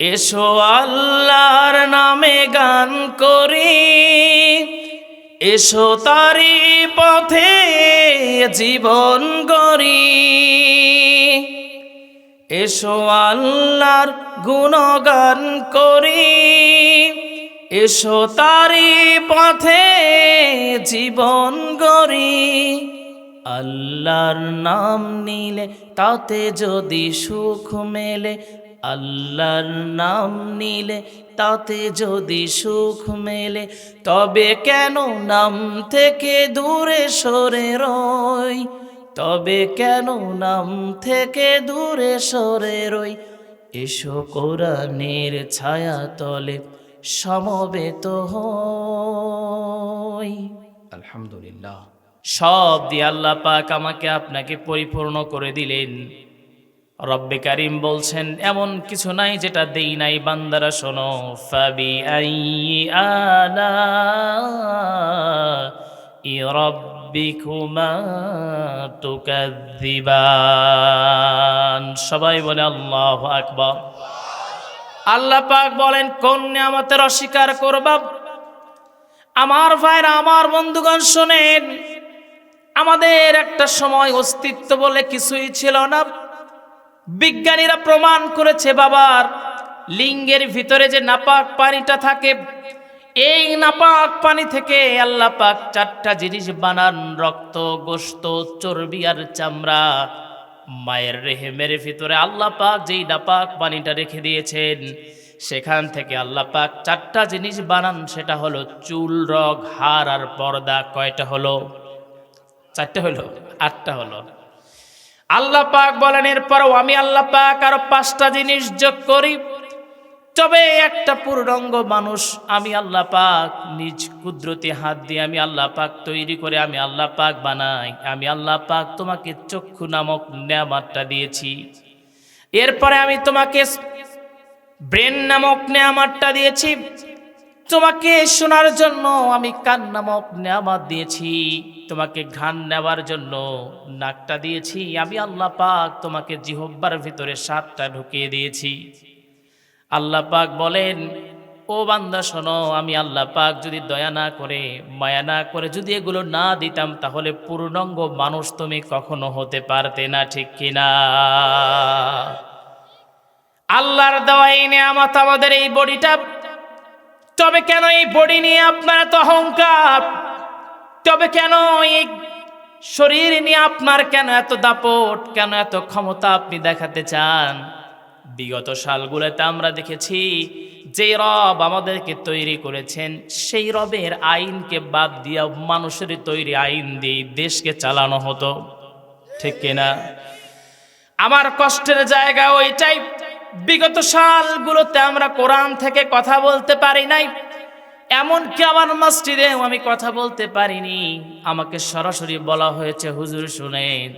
এসো আল্লাহর নামে গান করি। এসো তারি পথে জীবন গড়ি। এসো আল্লাহর গুণগান করি। এসো তারি পথে জীবন গড়ি। আল্লাহর নাম নিলে তাতে যদি সুখ মেলে আল্লাহর নাম নিলে তাতে যদি সুখ মেলে তবে কেন নাম থেকে দূরে সরে রই? তবে কেন নাম থেকে দূরে সরে রই? এসো কোরআনের ছায়া তলে সমবেত হই। আলহামদুলিল্লাহ। সব দিয়ে আল্লাহ পাক আমাকে আপনাকে পরিপূর্ণ করে দিলেন। রব্বে কারিম বলছেন, এমন কিছু নাই যেটা দেই নাই, বান্দারা শোনো ফাবি আই আলা ই রব্বিকুমা তুকাদ্দিবান সবাই বলে, আল্লাহু আকবার। আল্লাহ পাক বলেন, কোন নিয়ামতের অস্বীকার করবা? আমার ভাইরা, আমার বন্ধুগণ শোনেন, আমাদের একটা সময় অস্তিত্ব বলে কিছুই ছিল না। বিজ্ঞানীরা প্রমাণ করেছে বাবার লিঙ্গের ভিতরে যে নাপাক পানিটা থাকে, এই নাপাক পানি থেকে আল্লাহ পাক চারটা জিনিস বানান, রক্ত গোস্ত চর্বি আর চামড়া। মায়ের রেহেমের ভিতরে আল্লাহ পাক যেই নাপাক পানিটা রেখে দিয়েছেন, সেখান থেকে আল্লাহ পাক চারটা জিনিস বানান, সেটা হলো চুল, রগ হার আর পর্দা। কয়টা হলো? চারটে হলো? আটটা হলো। আল্লাহ পাক বলেন, এরপরও আমি আল্লাহ পাক আরও পাঁচটা জিনিস যোগ করি। তবে একটা পূর্ণাঙ্গ মানুষ আমি আল্লাহ পাক নিজ কুদরতি হাত দিয়ে আমি আল্লাহ পাক তৈরি করে আমি আল্লাহ পাক বানাই। আমি আল্লাহ পাক তোমাকে চক্ষু নামক নেয়ামাতটা দিয়েছি। এরপরে আমি তোমাকে ব্রেন নামক নেয়ামাতটা দিয়েছি। তোমাকে শোনার জন্য আমি কান নামক নেয়ামাত দিয়েছি। তোমাকে ঘ্রাণ নেওয়ার জন্য নাকটা দিয়েছি। আমি আল্লাহ পাক তোমাকে জিহব্বার ভিতরে সাতটা ঢুকিয়ে দিয়েছি। আল্লাহ পাক বলেন, ও বান্দা, শোনো, আমি আল্লাহ পাক যদি দয়া না করে, মায়া না করে যদি এগুলো না দিতাম, তাহলে পূর্ণাঙ্গ মানুষ তুমি কখনো হতে পারতে না, ঠিক কিনা আল্লাহর দেওয়া এই নেয়ামত আমাদের এই বডিটা তবে কেন এই বডি নিয়ে আপনার এত অহংকার? তবে কেন এই শরীর নিয়ে আপনার কেন এত দাপট? কেন এত ক্ষমতা আপনি দেখাতে চান? বিগত সালগুলোতে আমরা দেখেছি যে রব আমাদেরকে তৈরি করেছেন, সেই রবের আইনকে বাদ দিয়ে মানুষের তৈরি আইন দিয়ে দেশকে চালানো হতো। ঠিক কিনা? আমার কষ্টের জায়গা ওইটাই। বিগত সালগুলোতে আমরা কোরআন থেকে কথা বলতে পারি নাই, এমনকি আমার মসজিদেও আমি কথা বলতে পারিনি। আমাকে সরাসরি বলা হয়েছে, হুজুর, শুনেন,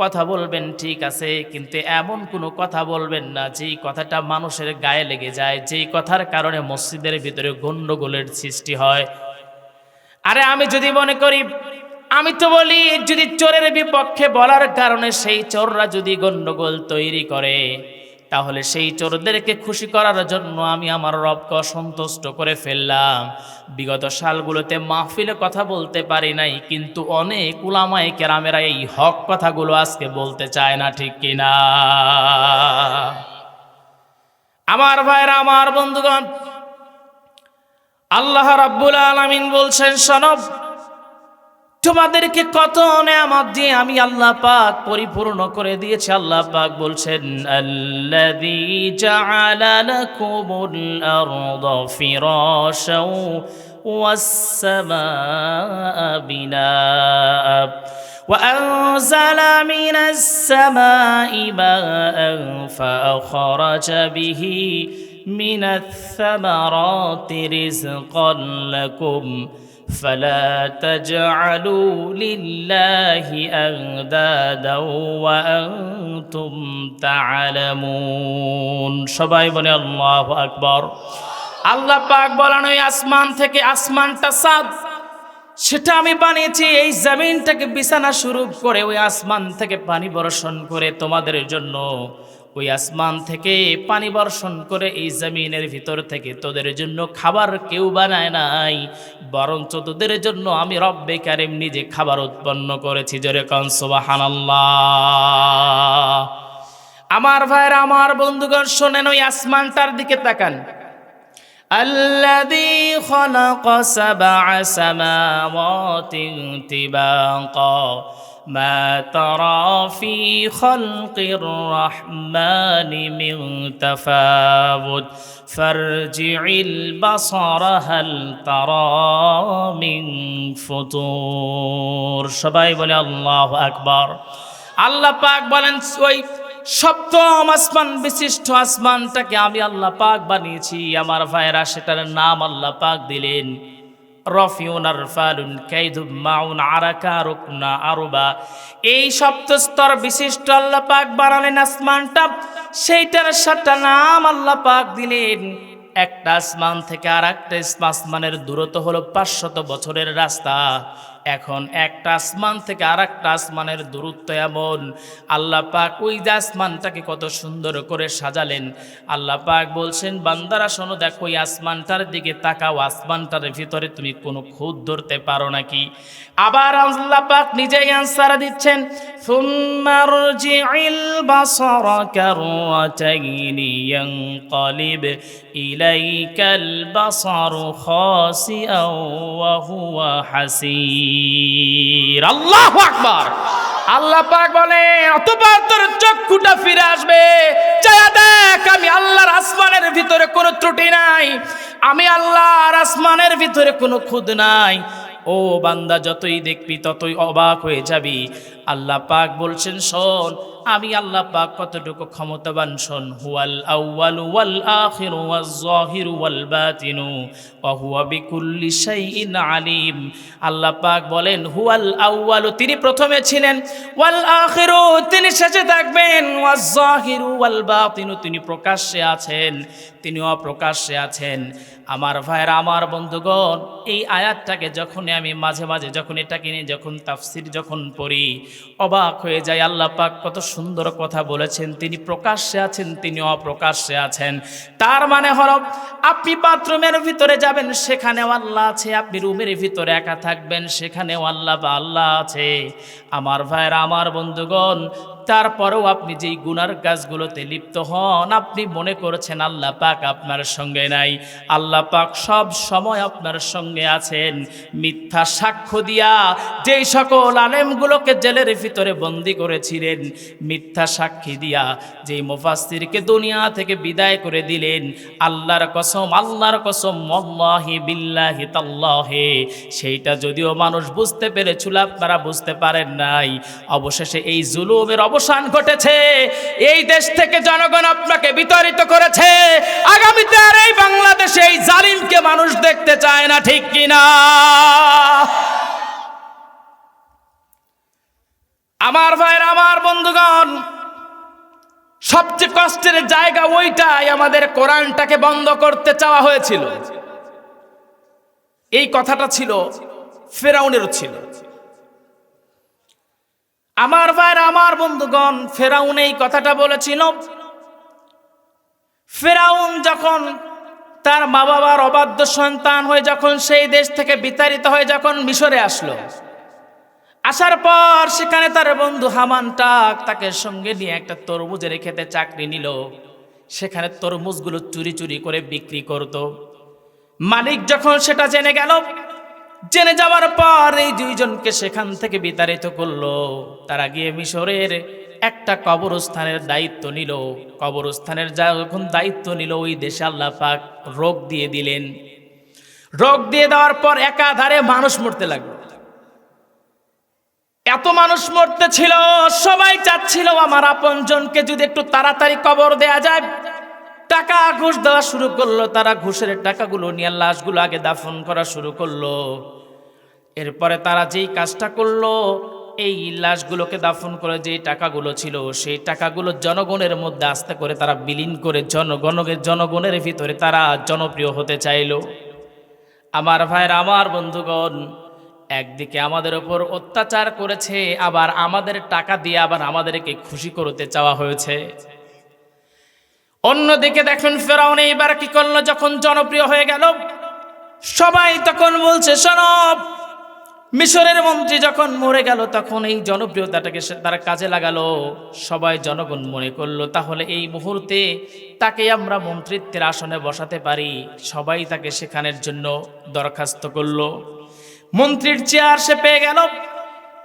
কথা বলবেন, ঠিক আছে, কিন্তু এমন কোনো কথা বলবেন না, যেই কথাটা মানুষের গায়ে লেগে যায়, যেই কথার কারণে মসজিদের ভিতরে গণ্ডগোলের সৃষ্টি হয়। আরে আমি যদি মনে করি, আমি তো বলি, যদি চোরের বিপক্ষে বলার কারণে সেই চোররা যদি গণ্ডগোল তৈরি করে তাহলে সেই চোরদেরকে খুশি করার জন্য আমি আমার রবকে অসন্তুষ্ট করে ফেললাম। বিগত সালগুলোতে মাহফিলে কথা বলতে পারি নাই, কিন্তু অনেক উলামায় কেরামেরা এই হক কথাগুলো আজকে বলতে চায় না, ঠিক কিনা আমার ভাইরা, আমার বন্ধুগণ, আল্লাহ রাব্বুল আলামিন বলছেন সনব তোমাদেরকে কত নেয়ামত দিয়ে আমি আল্লাহ পাক পরিপূর্ণ করে দিয়েছি আল্লাহ পাক বলছেন আল্লাযী জাআলা লাকুমুল আরদা ফিরাশাও ওয়াস সামাআ বিনাআ وأنزل من السماء ماء فأخرج به من الثمرات رزقا لكم فلا تجعلوا لله أندادا وأنتم تعلمون সবাই বলে আল্লাহ আকবর আল্লাহ পাক বলেন ওই আসমান থেকে আসমানটা সাদ সেটা আমি বানিয়েছি এই জমিনটাকে বিছানা শুরু করে ওই আসমান থেকে পানি বর্ষণ করে তোমাদের জন্য ওই আসমান থেকে পানি বর্ষণ করে এই জমিনের ভিতর থেকে তোদের জন্য খাবার কেউ বানায় নাই বরঞ্চ তোদের জন্য আমি রব্বে কারিম নিজে খাবার উৎপন্ন করেছি জোরে কনসবাহান আমার ভাইরা আমার বন্ধুগণ শোনেন ওই আসমানটার দিকে তাকান الذي خلق سبع سماوات طباقا ما ترى في خلق الرحمن من تفاوت فارجع البصر هل ترى من فطور সবাই বলে আল্লাহ আকবার আল্লাহ পাক বলেন ওই সপ্তম আসমান বিশিষ্ট আসমানটাকে আমি আল্লাহ পাক বানিয়েছি আমার ভাইরা সেটার নাম আল্লাহ পাক দিলেন মাউন এই সপ্তস্তর বিশিষ্ট আল্লাহ পাক আসমানটা সেইটার সাতটা নাম আল্লাহ পাক দিলেন। একটা আসমান থেকে আর একটা আসমানের দূরত্ব হলো পাঁচশত বছরের রাস্তা। এখন একটা আসমান থেকে আর একটা আসমানের দূরত্ব এমন। আল্লাহ পাক ওই যে আসমানটাকে কত সুন্দর করে সাজালেন। আল্লাহ পাক বলছেন, বান্দারা শোনো, দেখো ওই আসমানটার দিকে তাকাও। আসমানটার ভিতরে তুমি কোনো খুদ ধরতে পারো নাকি? আবার আল্লাহ পাক নিজেই আনসার দিচ্ছেন ফুম্মারজিল বাসারু খাসিআও ওয়া হুয়া হাসির আল্লাহু আকবার আল্লাহ পাক বলে অতবার তোর চক্ষুটা ফিরে আসবে। চায়া দেখ, আমি আল্লাহর আসমানের ভিতরে কোনো ত্রুটি নাই। আমি আল্লাহর আসমানের ভিতরে কোনো খুদ নাই। ও বান্দা, যতই দেখবি ততই অবাক হয়ে যাবি। আল্লাহ পাক বলছেন, শোন আমি আল্লাহ পাক কতটুকু ক্ষমতাবান শোন, হুয়াল আউয়াল ওয়াল আখির ওয়াজ জাহির ওয়াল বাতিনু, ওয়া হুয়া বিকুল্লি শাইইন আলিম। আল্লাহ পাক বলেন, হুয়াল আউয়াল, তিনি প্রথমে ছিলেন, ওয়াল আখিরু, তিনি শেষে থাকবেন, ওয়াজ জাহির ওয়াল বাতিনু, তিনি প্রকাশ্যে আছেন, তিনি অপ্রকাশ্যে আছেন। আমার ভাইরা আমার বন্ধুগণ, এই আয়াতটাকে যখন আমি মাঝে মাঝে যখন এটাকে নিয়ে যখন তাফসির যখন পড়ি, অবাক হয়ে যায় আল্লাহ পাক কত সুন্দর কথা বলেছেন, তিনি প্রকাশ্যে আছেন, তিনি অপ্রকাশ্যে আছেন। তার মানে হল, আপনি বাথরুমের ভিতরে যাবেন, সেখানেও আল্লাহ আছে, আপনি রুমের ভিতরে একা থাকবেন, সেখানেও আল্লাহ বা আল্লাহ আছে। আমার ভাইয়ের, আমার বন্ধুগণ তারপরেও আপনি যেই গুনার কাজগুলোতে লিপ্ত হন, আপনি মনে করেছেন আল্লাহ পাক আপনার সঙ্গে নাই। আল্লাহ পাক সব সময় আপনার সঙ্গে আছেন। মিথ্যা সাক্ষ্য দিয়া যেই সকল আলেমগুলোকে জেলের ভিতরে বন্দি করেছিলেন, মিথ্যা সাক্ষী দিয়া যেই মুফাসসিরকে দুনিয়া থেকে বিদায় করে দিলেন, আল্লাহর কসম আল্লাহর কসম মল্লাহি বিল্লাহি তাল্লাহে, সেইটা যদিও মানুষ বুঝতে পেরেছিল, আপনারা বুঝতে পারেন নাই। অবশেষে এই জুলুমের অবসান ঘটেছে। এই দেশ থেকে জনগণ আপনাকে বিতাড়িত করেছে। আগামীতে আর এই বাংলাদেশে এই জালিমকে মানুষ দেখতে চায় না, ঠিক কিনা আমার ভাইয়ের, আমার বন্ধুগণ, সবচেয়ে কষ্টের জায়গা ওইটাই আমাদের কোরআনটাকে বন্ধ করতে চাওয়া হয়েছিল। এই কথাটা ছিল, ফেরাউনেরও ছিল। আমার ভাইয়ের, আমার বন্ধুগণ, ফেরাউন এই কথাটা বলেছিল। ফেরাউন যখন তার মা বাবার অবাধ্য সন্তান হয়ে যখন সেই দেশ থেকে বিতাড়িত হয়ে যখন মিশরে আসলো, আসার পর সেখানে তার বন্ধু হামান টাক তাকে সঙ্গে নিয়ে একটা তরমুজের খেতে চাকরি নিল। সেখানে তরমুজগুলো চুরি চুরি করে বিক্রি করত। মালিক যখন সেটা জেনে গেল জেনে যাওয়ার পর এই দুইজনকে সেখান থেকে বিতাড়িত করল। তারা গিয়ে মিশরের একটা কবরস্থানের দায়িত্ব নিল। কবরস্থানের যা যখন দায়িত্ব নিল, ওই দেশে আল্লাহ পাক রোগ দিয়ে দিলেন। রোগ দিয়ে দেওয়ার পর একাধারে মানুষ মরতে লাগল। এত মানুষ মরতে ছিল, সবাই চাচ্ছিল আমার আপনজনকে যদি একটু তাড়াতাড়ি কবর দেয়া যায় টাকা ঘুষ দেওয়া শুরু করল, তারা ঘুষের টাকাগুলো নিয়ে লাশগুলো আগে দাফন করা শুরু করল। এরপরে তারা যেই কাজটা করল, এই লাশগুলোকে দাফন করে যেই টাকাগুলো ছিল, সেই টাকাগুলো জনগণের মধ্যে আস্তে করে তারা বিলীন করে জনগণের জনগণের ভিতরে তারা জনপ্রিয় হতে চাইলো। আমার ভাইয়ের, আমার বন্ধুগণ, একদিকে আমাদের ওপর অত্যাচার করেছে, আবার আমাদের টাকা দিয়ে আবার আমাদেরকে খুশি করতে চাওয়া হয়েছে। অন্যদিকে দেখুন ফেরাউন এইবার কি করল? যখন জনপ্রিয় হয়ে গেল, সবাই তখন বলছে সনব মিশরের মন্ত্রী যখন মরে গেল, তখন এই জনপ্রিয়তাটাকে তারা কাজে লাগালো। সবাই জনগণ মনে করল, তাহলে এই মুহূর্তে তাকে আমরা মন্ত্রিত্বের আসনে বসাতে পারি। সবাই তাকে সেখানের জন্য দরখাস্ত করল। মন্ত্রীর চেয়ার সে পেয়ে গেল।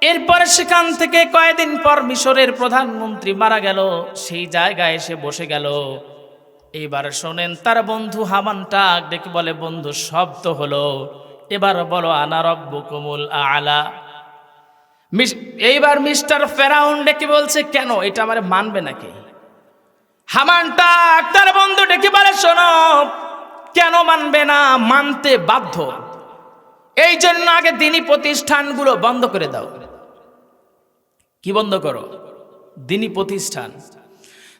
এরপরে সেখান থেকে কয়েকদিন পর মিশরের প্রধানমন্ত্রী মারা গেল। সেই জায়গায় এসে বসে গেল। এবার শোনেন, তার বন্ধু হামানটা ডেকে বলে, বন্ধু শব্দ হলো। এবার বলো, আনা রব্বুকুমুল আলা? এইবার মিস্টার ফেরাউন ডেকে বলছে, কেন? এটা আমার মানবে নাকি? হামানটা তার বন্ধু ডেকে বলে, শোনো, কেন মানবে না? মানতে বাধ্য। এই জন্য আগে দিনী প্রতিষ্ঠানগুলো বন্ধ করে দাও। কি বন্ধ করো? দিনী প্রতিষ্ঠান।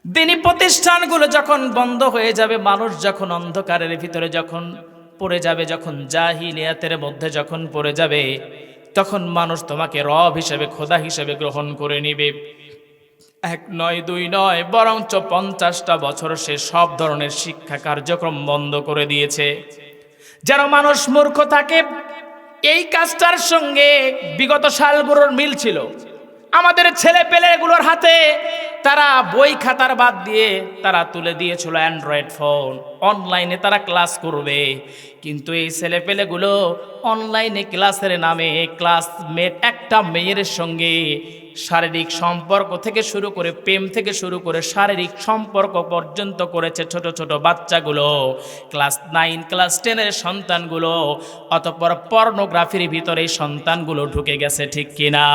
দিনী প্রতিষ্ঠানগুলো যখন বন্ধ হয়ে যাবে, মানুষ যখন অন্ধকারের ভিতরে যখন পড়ে যাবে, যখন জাহিলিয়াতের মধ্যে যখন পড়ে যাবে, তখন মানুষ তোমাকে রব হিসেবে, খোদা হিসেবে গ্রহণ করে নিবে। এক নয়, দুই নয়, বরঞ্চ পঞ্চাশটা বছর সে সব ধরনের শিক্ষা কার্যক্রম বন্ধ করে দিয়েছে। যেন মানুষ মূর্খ থাকে, এই কাজটার সঙ্গে বিগত সালগুলোর মিল ছিল। আমাদের ছেলে পেলেগুলোর হাতে তারা বই খাতার বাদ দিয়ে তারা তুলে দিয়েছিল অ্যান্ড্রয়েড ফোন। অনলাইনে তারা ক্লাস করবে। কিন্তু এই ছেলে পেলেগুলো অনলাইনে ক্লাসের নামে ক্লাসমেট একটা মেয়ের সঙ্গে শারীরিক সম্পর্ক থেকে শুরু করে প্রেম থেকে শুরু করে শারীরিক সম্পর্ক পর্যন্ত করেছে ছোট ছোট বাচ্চাগুলো। ক্লাস নাইন, ক্লাস টেনের সন্তানগুলো, অতপর পর্নোগ্রাফির ভিতরে সন্তানগুলো ঢুকে গেছে, ঠিক কিনা?